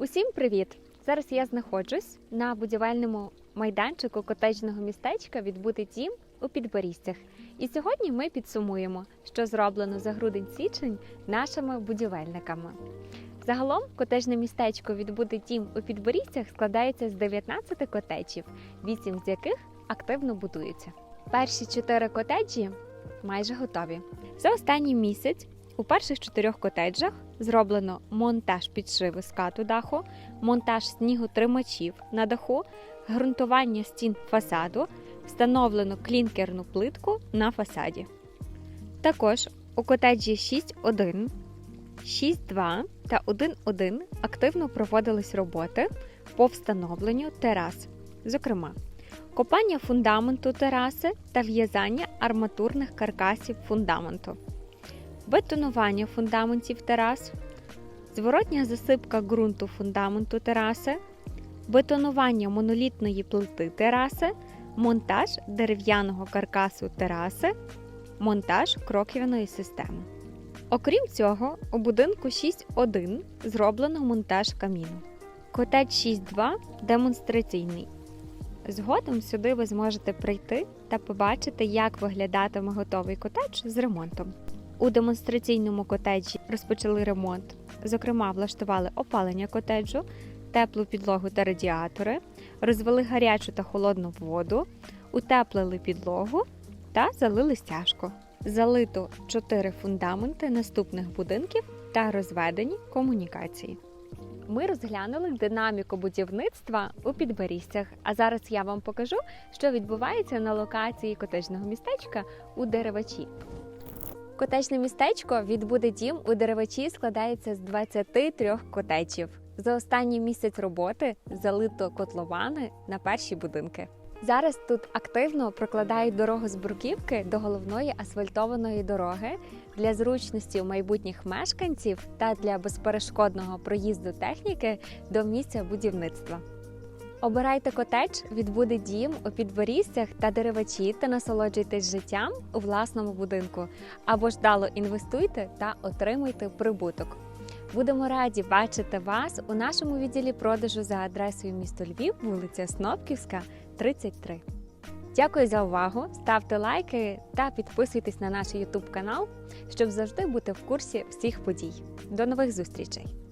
Усім привіт! Зараз я знаходжусь на будівельному майданчику котеджного містечка відбути дім у Підборізцях. І сьогодні ми підсумуємо, що зроблено за грудень-січень нашими будівельниками. Загалом котежне містечко відбути дім у Підборізцях складається з 19 котеджів, 8 з яких активно будуються. Перші чотири котеджі майже готові. За останній місяць у перших чотирьох котеджах зроблено монтаж підшиви скату даху, монтаж сніготримачів на даху, ґрунтування стін фасаду, встановлено клінкерну плитку на фасаді. Також у котеджі 6.1, 6.2 та 1.1 активно проводились роботи по встановленню терас, зокрема, копання фундаменту тераси та в'язання арматурних каркасів фундаменту бетонування фундаментів терас, зворотня засипка ґрунту фундаменту тераси, бетонування монолітної плити тераси, монтаж дерев'яного каркасу тераси, монтаж кроквяної системи. Окрім цього, у будинку 6.1 зроблено монтаж каміну. Котедж 6.2 демонстраційний. Згодом сюди ви зможете прийти та побачити, як виглядатиме готовий котедж з ремонтом. У демонстраційному котеджі розпочали ремонт. Зокрема, влаштували опалення котеджу, теплу підлогу та радіатори, розвели гарячу та холодну воду, утеплили підлогу та залили стяжку. Залито 4 фундаменти наступних будинків та розведені комунікації. Ми розглянули динаміку будівництва у підборізцях. А зараз я вам покажу, що відбувається на локації котежного містечка у деревачі. Котечне містечко відбуде дім у деревачі складається з 23 котечів. За останній місяць роботи залито котловани на перші будинки. Зараз тут активно прокладають дорогу з бурківки до головної асфальтованої дороги для зручності майбутніх мешканців та для безперешкодного проїзду техніки до місця будівництва. Обирайте котедж, відбуде дім у підборізцях та деревачі та насолоджуйтесь життям у власному будинку або ж дало інвестуйте та отримуйте прибуток. Будемо раді бачити вас у нашому відділі продажу за адресою місто Львів, вулиця Снопківська, 33. Дякую за увагу! Ставте лайки та підписуйтесь на наш YouTube канал, щоб завжди бути в курсі всіх подій. До нових зустрічей!